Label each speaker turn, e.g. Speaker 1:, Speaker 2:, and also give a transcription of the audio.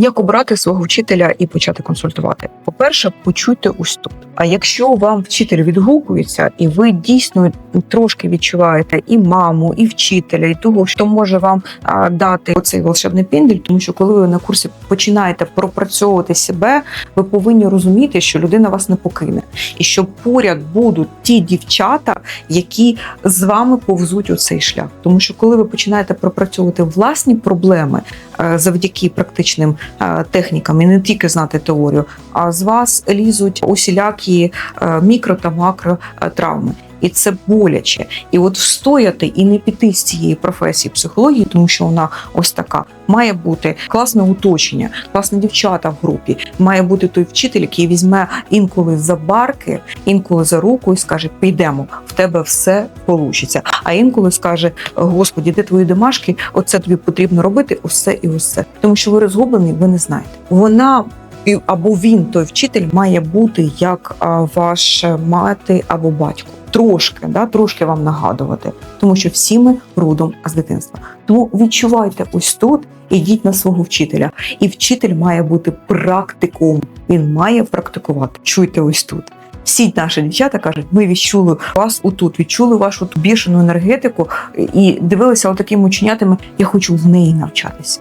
Speaker 1: Як обрати свого вчителя і почати консультувати? По-перше, почуйте ось тут. А якщо вам вчитель відгукується, і ви дійсно трошки відчуваєте і маму, і вчителя, і того, що може вам дати оцей волшебний піндель, тому що коли ви на курсі починаєте пропрацьовувати себе, ви повинні розуміти, що людина вас не покине, і що поряд будуть ті дівчата, які з вами повзуть у цей шлях. Тому що коли ви починаєте пропрацьовувати власні проблеми завдяки практичним е, технікам і не тільки знати теорію, а з вас лізуть усілякі е, мікро та макро е, травми. І це боляче. І от встояти і не піти з цієї професії психології, тому що вона ось така. Має бути класне оточення, класні дівчата в групі. Має бути той вчитель, який візьме інколи за барки, інколи за руку і скаже: Підемо, тебе все получиться. А інколи скаже: Господі, де твої домашки? Оце тобі потрібно робити, усе і усе. Тому що ви розгублені, ви не знаєте. Вона або він, той вчитель, має бути як ваша мати або батько. Трошки, да, трошки вам нагадувати, тому що всі ми родом з дитинства. Тому відчувайте ось тут, ідіть на свого вчителя. І вчитель має бути практиком. Він має практикувати. Чуйте ось тут. Всі наші дівчата кажуть, ми відчули вас отут, відчули вашу ту бішену енергетику і дивилися отакими ученятами. Я хочу в неї навчатися.